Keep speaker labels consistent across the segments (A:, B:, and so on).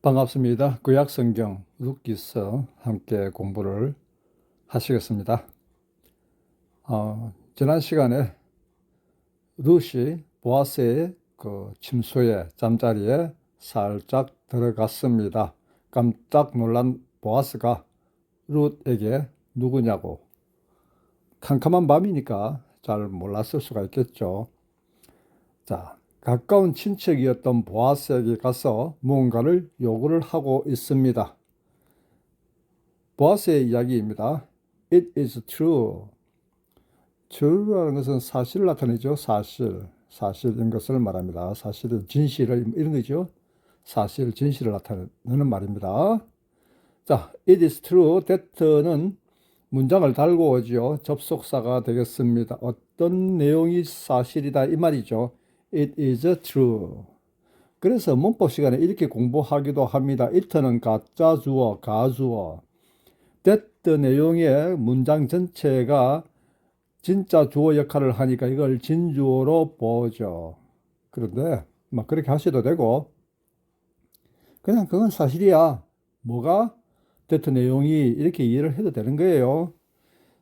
A: 반갑습니다. 구약성경 룻기서 함께 공부를 하시겠습니다. 어, 지난 시간에 룻이 보아스의 그 침소에 잠자리에 살짝 들어갔습니다. 깜짝 놀란 보아스가 룻에게 누구냐고 캄캄한 밤이니까 잘 몰랐을 수가 있겠죠. 자, 가까운 친척이었던 보아스에게 가서 무언가를 요구를 하고 있습니다. 보아스의 이야기입니다. It is true. true라는 것은 사실을 나타내죠. 사실, 사실인 것을 말합니다. 사실은 진실을 이런 거죠. 사실, 진실을 나타내는 말입니다. 자, it is true that는 문장을 달고 오죠. 접속사가 되겠습니다. 어떤 내용이 사실이다 이 말이죠. It is true. 그래서 문법 시간에 이렇게 공부하기도 합니다. it는 가짜 주어, 가주어. that 내용의 문장 전체가 진짜 주어 역할을 하니까 이걸 진주어로 보죠. 그런데 막 그렇게 하셔도 되고 그냥 그건 사실이야. 뭐가 that 내용이 이렇게 이해를 해도 되는 거예요.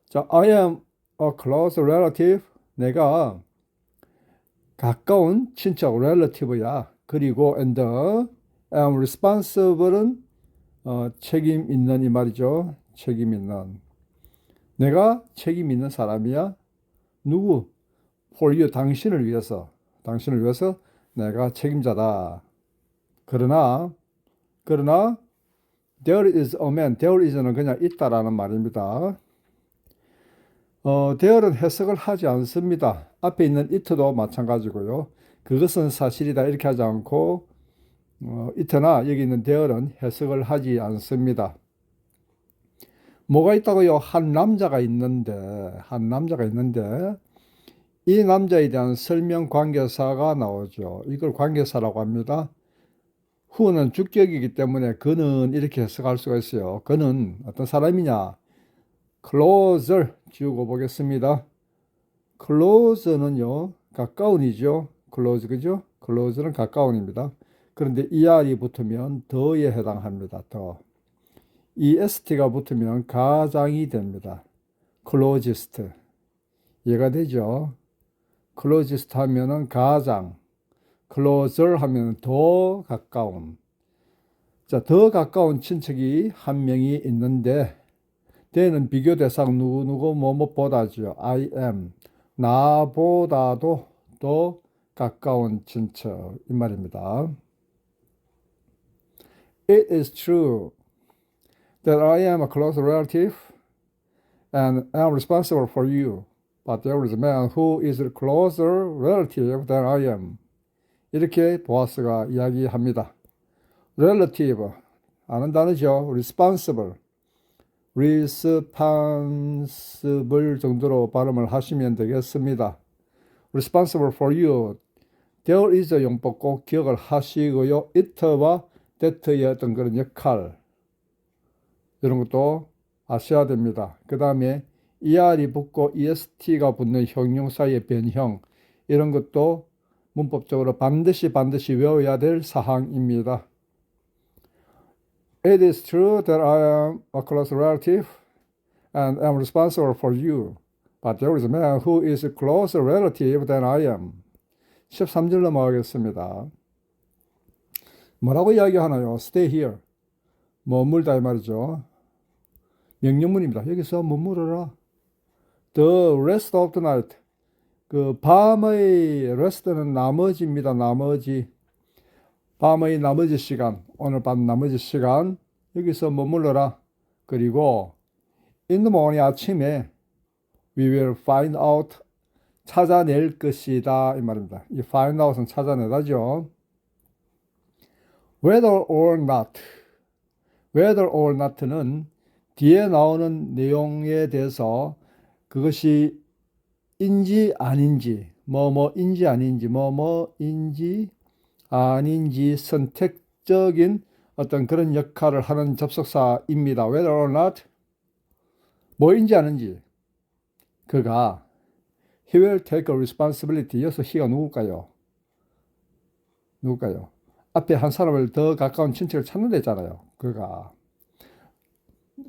A: 자, I am a close relative. 내가 가까운 친척 relative야. 그리고 and am responsible은 어, 책임 있는 이 말이죠. 책임 있는. 내가 책임 있는 사람이야. 누구? for you 당신을 위해서. 당신을 위해서 내가 책임자다. 그러나 그러나 there is a man. there is는 그냥 있다라는 말입니다. 어, there는 해석을 하지 않습니다. 앞에 있는 it도 마찬가지고요. 그것은 사실이다 이렇게 하지 않고 어, it나 여기 있는 there는 해석을 하지 않습니다. 뭐가 있다고요? 한 남자가 있는데 한 남자가 있는데 이 남자에 대한 설명 관계사가 나오죠. 이걸 관계사라고 합니다. 후는 주격이기 때문에 그는 이렇게 해석할 수가 있어요. 그는 어떤 사람이냐? closer 지우고 보겠습니다. close는요, 가까운이죠. close, 그죠? close는 가까운입니다. 그런데 er이 붙으면 더에 해당합니다. 더. est가 붙으면 가장이 됩니다. closest. 이해가 되죠? closest 하면은 가장, closer 하면 더 가까운. 자, 더 가까운 친척이 한 명이 있는데, 대는 비교 대상 누구누구 뭐뭐보다죠. I am. 나보다도 더 가까운 친척. 이 말입니다. It is true that I am a close relative and am responsible for you. But there is a man who is a closer relative than I am. 이렇게 보아스가 이야기합니다. relative 아는 단어죠. responsible responsible 정도로 발음을 하시면 되겠습니다. responsible for you. there is 용법 꼭 기억을 하시고요. it와 that의 어떤 그런 역할 이런 것도 아셔야 됩니다. 그 다음에 er이 붙고 est가 붙는 형용사의 변형 이런 것도 문법적으로 반드시 반드시 외워야 될 사항입니다. It is true that I am a close relative and am responsible for you. But there is a man who is a closer relative than I am. 13절 넘어가겠습니다. 뭐라고 이야기하나요? Stay here. 머물다 이 말이죠. 명령문입니다. 여기서 머무르라. The rest of the night. 그 밤의 rest는 나머지입니다. 나머지. 밤의 나머지 시간, 오늘 밤 나머지 시간 여기서 머물러라. 그리고 in the morning 아침에 we will find out 찾아낼 것이다 이 말입니다. 이 find out은 찾아내다죠. whether or not whether or not는 뒤에 나오는 내용에 대해서 그것이 인지 아닌지 뭐뭐인지 아닌지 뭐뭐인지 아닌지 선택적인 어떤 그런 역할을 하는 접속사입니다. Whether or not 뭐인지 아는지 그가 he will take a responsibility. 여기서 he가 누굴까요? 누굴까요? 앞에 한 사람을 더 가까운 친척을 찾는 데잖아요. 그가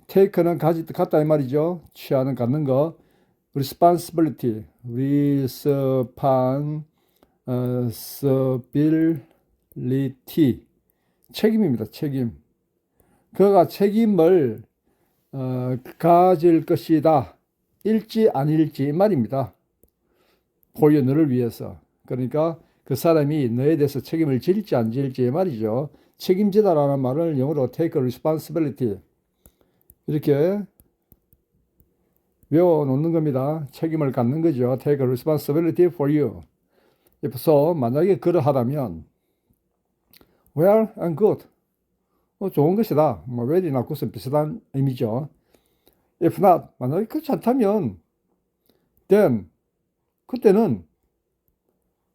A: take는 가지 갖다 이 말이죠. 취하는 갖는 거. responsibility, responsibility, 책임입니다. 책임. 그가 책임을 어, 가질 것이다. 일지 아닐지 이 말입니다. 고유 너를 위해서. 그러니까 그 사람이 너에 대해서 책임을 질지 안 질지 이 말이죠. 책임지다라는 말을 영어로 take responsibility 이렇게 외워 놓는 겁니다. 책임을 갖는 거죠. Take responsibility for you. If so, 만약에 그러하다면, well and good. 어, 좋은 것이다. 뭐, well이나 good은 비슷한 의미죠. If not, 만약에 그렇지 않다면, then, 그때는,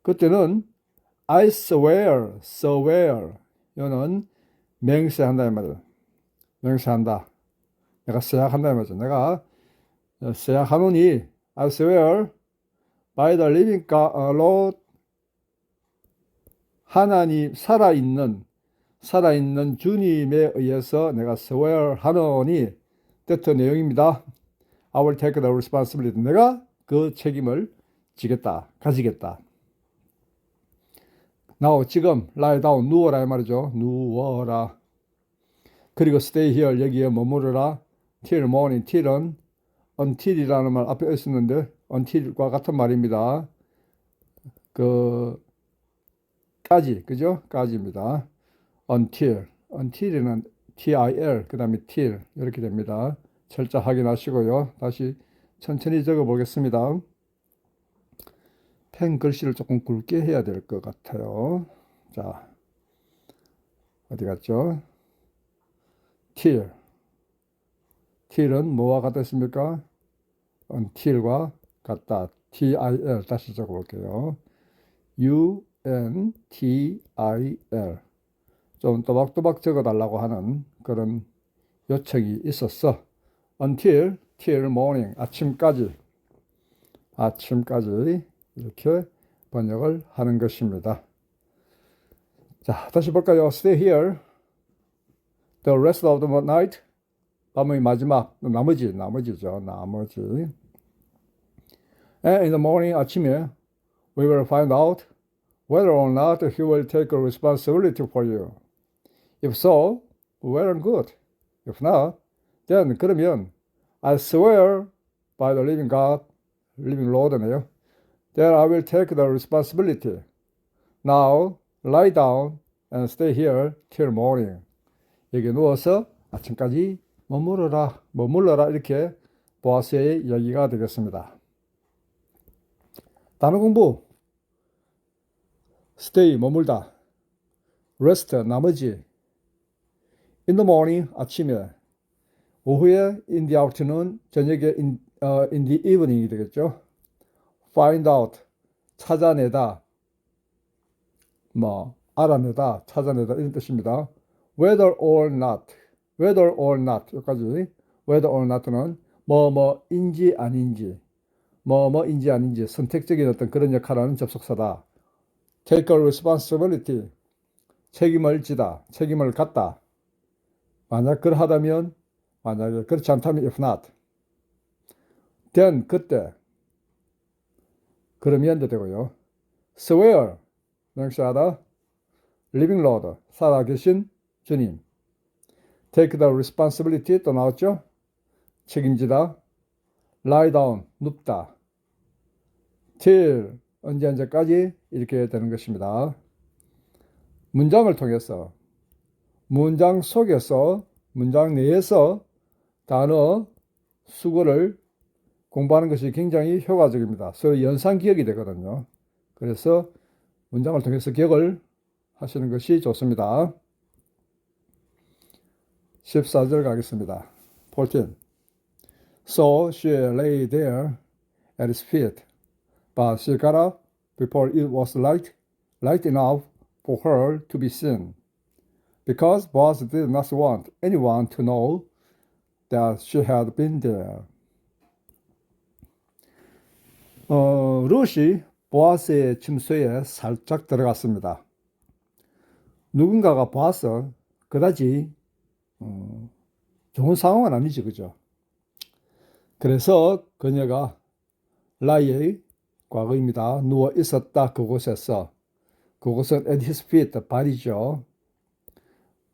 A: 그때는, I swear, swear. 이거는 맹세한다, 이 말이에요. 맹세한다. 내가 세약한다, 이 말이죠. 내가 세약하노니 I swear by the living God, uh, Lord 하나님 살아있는 살아있는 주님에 의해서 내가 swear 하노니 뜻 내용입니다. I will take the responsibility. 내가 그 책임을 지겠다, 가지겠다. Now 지금 lie down 누워라 이 말이죠. 누워라. 그리고 stay here 여기에 머무르라. till morning till은 until이라는 말 앞에 있었는데 until과 같은 말입니다. 그 까지 그죠? 까지입니다. until until은 til 그 다음에 till 이렇게 됩니다. 철자 확인하시고요. 다시 천천히 적어 보겠습니다. 펜 글씨를 조금 굵게 해야 될 것 같아요. 자, 어디 갔죠? till till은 뭐와 같았습니까? until과 같다. til 다시 적어볼게요. u n t i l 좀 또박또박 적어달라고 하는 그런 요청이 있었어. until till morning 아침까지 아침까지 이렇게 번역을 하는 것입니다. 자, 다시 볼까요? Stay here the rest of the night 밤의 마지막 나머지 나머지죠 나머지 and in the morning 아침에 we will find out whether or not he will take responsibility for you if so well and good if not then 그러면 I swear by the living God living Lord네요 that I will take the responsibility now lie down and stay here till morning 여기 누워서 아침까지 머무르라, 머물러라 이렇게 보아스의 이야기가 되겠습니다. 단어 공부 stay 머물다 rest 나머지 in the morning 아침에 오후에 in the afternoon 저녁에 in, uh, in the evening이 되겠죠. find out 찾아내다 뭐 알아내다 찾아내다 이런 뜻입니다. whether or not whether or not 여기까지 whether or not는 뭐뭐인지 아닌지 뭐뭐인지 아닌지 선택적인 어떤 그런 역할을 하는 접속사다. Take responsibility 책임을 지다 책임을 갖다 만약 그러하다면 만약에 그렇지 않다면 if not then 그때 그러면 되고요. swear 맹세하다 living Lord 살아계신 주님 take the responsibility 또 나왔죠? 책임지다. lie down 눕다. till 언제 언제까지 이렇게 되는 것입니다. 문장을 통해서 문장 속에서 문장 내에서 단어 수거를 공부하는 것이 굉장히 효과적입니다. 그래서 연상 기억이 되거든요. 그래서 문장을 통해서 기억을 하시는 것이 좋습니다. 14절 가겠습니다. 14. So she lay there at his feet, but she got up before it was light, light enough for her to be seen, because Boaz did not want anyone to know that she had been there. 어, 룻이 보아스의 침소에 살짝 들어갔습니다. 누군가가 보았어. 그다지 어, 좋은 상황은 아니지, 그죠? 그래서 그녀가 라이의 과거입니다. 누워 있었다 그곳에서 그곳은 at his feet 발이죠.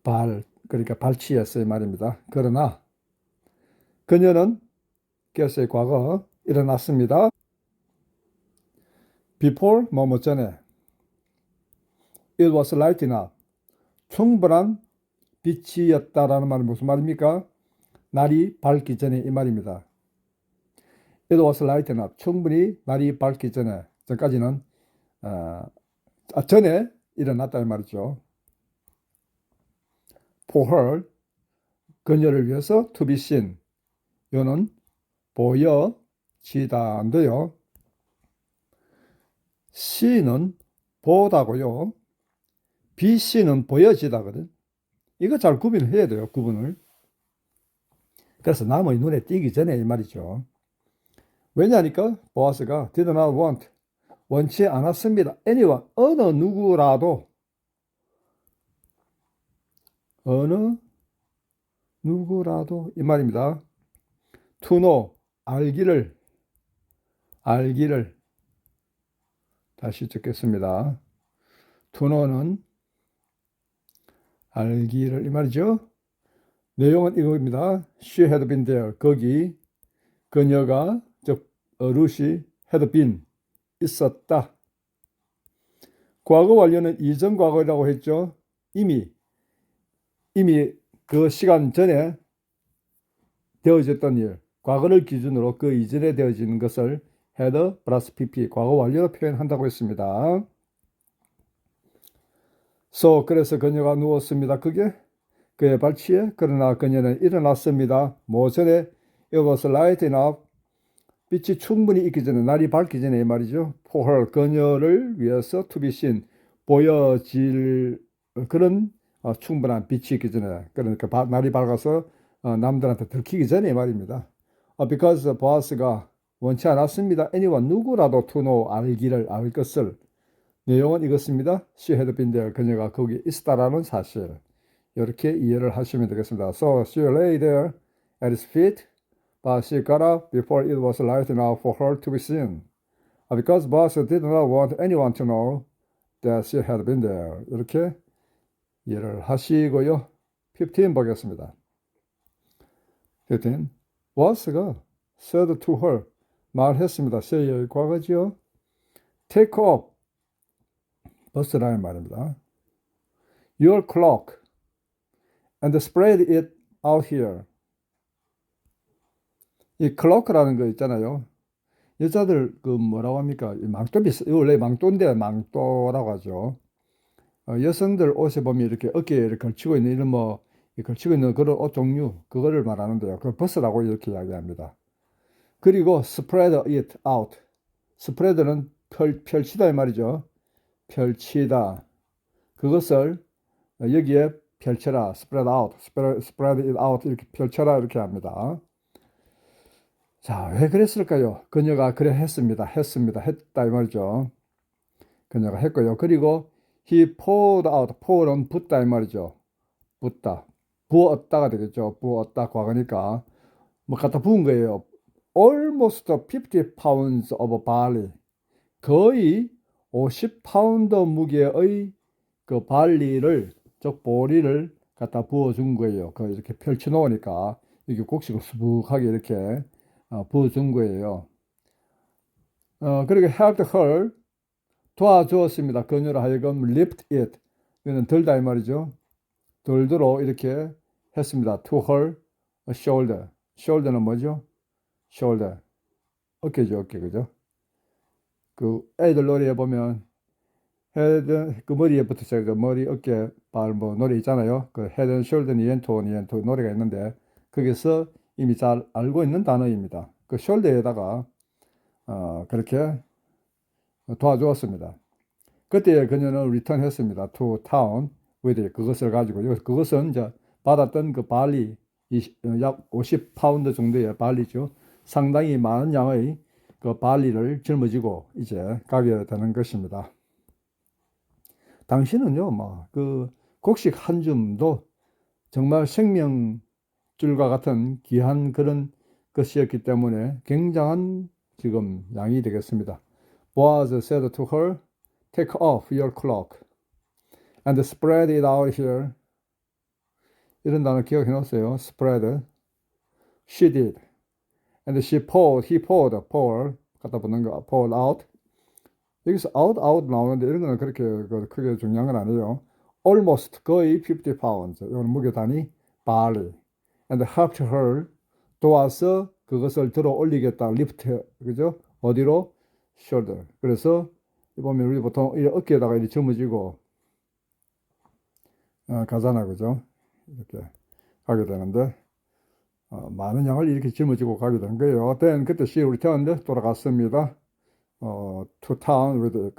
A: 발 그러니까 발치였어요 말입니다. 그러나 그녀는 깨어의 과거 일어났습니다. before 뭐뭐 전에 it was light enough 충분한 빛이었다라는 말은 무슨 말입니까? 날이 밝기 전에 이 말입니다. It was light enough. 충분히 날이 밝기 전에 전까지는 어, 아, 전에 일어났다 이 말이죠. For her 그녀를 위해서 to be seen. 요는 보여지다인데요. see는 보다고요. be seen은 보여지다거든. 이거 잘 구분해야 돼요. 구분을. 그래서 남의 눈에 띄기 전에 이 말이죠. 왜냐니까 보아스가 did not want 원치 않았습니다. anyone 어느 누구라도 어느 누구라도 이 말입니다. to know 알기를 알기를 다시 듣겠습니다. to know는 알기를 이 말이죠. 내용은 이겁니다. She had been there. 거기 그녀가 had been 있었다. 과거 완료는 이전 과거라고 했죠. 이미 이미 그 시간 전에 되어졌던 일, 과거를 기준으로 그 이전에 되어지는 것을 had 플러스 pp 과거 완료로 표현한다고 했습니다. So 그래서 그녀가 누웠습니다. 그게 그의 발치에 그러나 그녀는 일어났습니다. 모전에 it was light enough 빛이 충분히 있기 전에 날이 밝기 전에 이 말이죠. her 그녀를 위해서 seen 보여질 그런 어, 충분한 빛이 있기 전에 그러니까 바- 날이 밝아서 어, 남들한테 들키기 전에 이 말입니다. 어, because 보아스가 원치 않았습니다. anyone 누구라도 to know 알기를 알 것을 내용은 이것입니다. She had been there. 그녀가 거기 있다라는 사실. 이렇게 이해를 하시면 되겠습니다. So she lay there at his feet, but she got up before it was light enough for her to be seen. Uh, Because boss did not want anyone to know that she had been there. 이렇게 이해를 하시고요. 15 보겠습니다. 15. boss가 said to her 말했습니다. say의 과거지요. take off 버스라는 말입니다. Your clock and spread it out here. 이 clock라는 거 있잖아요. 여자들 그 뭐라고 합니까? 이 망토 비슷, 이거 원래 망토인데 망토라고 하죠. 어, 여성들 옷에 보면 이렇게 어깨에 이렇게 걸치고 있는 이런 뭐이 걸치고 있는 그런 옷 종류 그거를 말하는데요. 그 버스라고 이렇게 이야기합니다. 그리고 spread it out. spread는 펼, 펼치다 이 말이죠. 펼치다. 그것을 여기에 펼쳐라. spread out. spread, spread it out. 이렇게 펼쳐라. 이렇게 합니다. 자, 왜 그랬을까요? 그녀가 그래 했습니다. 했습니다. 했다 이 말이죠. 그녀가 했고요. 그리고 he poured out. pour은 붓다 이 말이죠. 붓다. 부었다가 되겠죠. 부었다 과거니까 뭐 갖다 부은 거예요. almost 50 pounds of barley. 거의 50 파운드 무게의 그 발리를 즉 보리를 갖다 부어 준 거예요. 그 이렇게 펼쳐 놓으니까 이게 곡식을 수북하게 이렇게 어, 부어준 거예요. 어, 그리고 helped her 도와주었습니다. 그녀를 하여금 lift it 이거는 들다 이 말이죠. 들도록 이렇게 했습니다. to her shoulder. shoulder는 뭐죠? shoulder. 어깨죠, 어깨 그죠? 그 애들 노래에 보면 헤드 그 머리에 붙어서 그 머리 어깨 발 뭐 노래 있잖아요. 그 헤드 앤 숄더 니엔토 니엔토 노래가 있는데 거기서 이미 잘 알고 있는 단어입니다. 그 숄더에다가 어 그렇게 도와주었습니다. 그때 그녀는 리턴했습니다. to town with it. 그것을 가지고 요- 그것은 이제 받았던 그 발리 어, 약 50파운드 정도의 발리죠. 상당히 많은 양의 그 발리를 짊어지고 이제 가게 되는 것입니다. 당신은요, 뭐, 그 곡식 한 줌도 정말 생명 줄과 같은 귀한 그런 것이었기 때문에 굉장한 지금 양이 되겠습니다. Boaz said to her, Take off your cloak and spread it out here. 이런 단어 기억해 놓으세요. spread. She did. And she poured, he poured, pour, 갖다 붙는 거, poured out. 여기서 out, out 나오는데 이런 거는 그렇게 그 크게 중요한 건 아니에요. Almost 거의 50 pounds. 이건 무게 단위 barley. And helped her 도와서 그것을 들어 올리겠다. lift, 그죠? 어디로? shoulder. 그래서 보면 우리 보통 이 어깨에다가 이렇게 짊어지고 어, 가잖아, 그죠? 이렇게 가게 되는데 어, 많은 양을 이렇게 짊어지고 가게 되는 거예요. Then 그때 she returned 돌아갔습니다. 어, to town with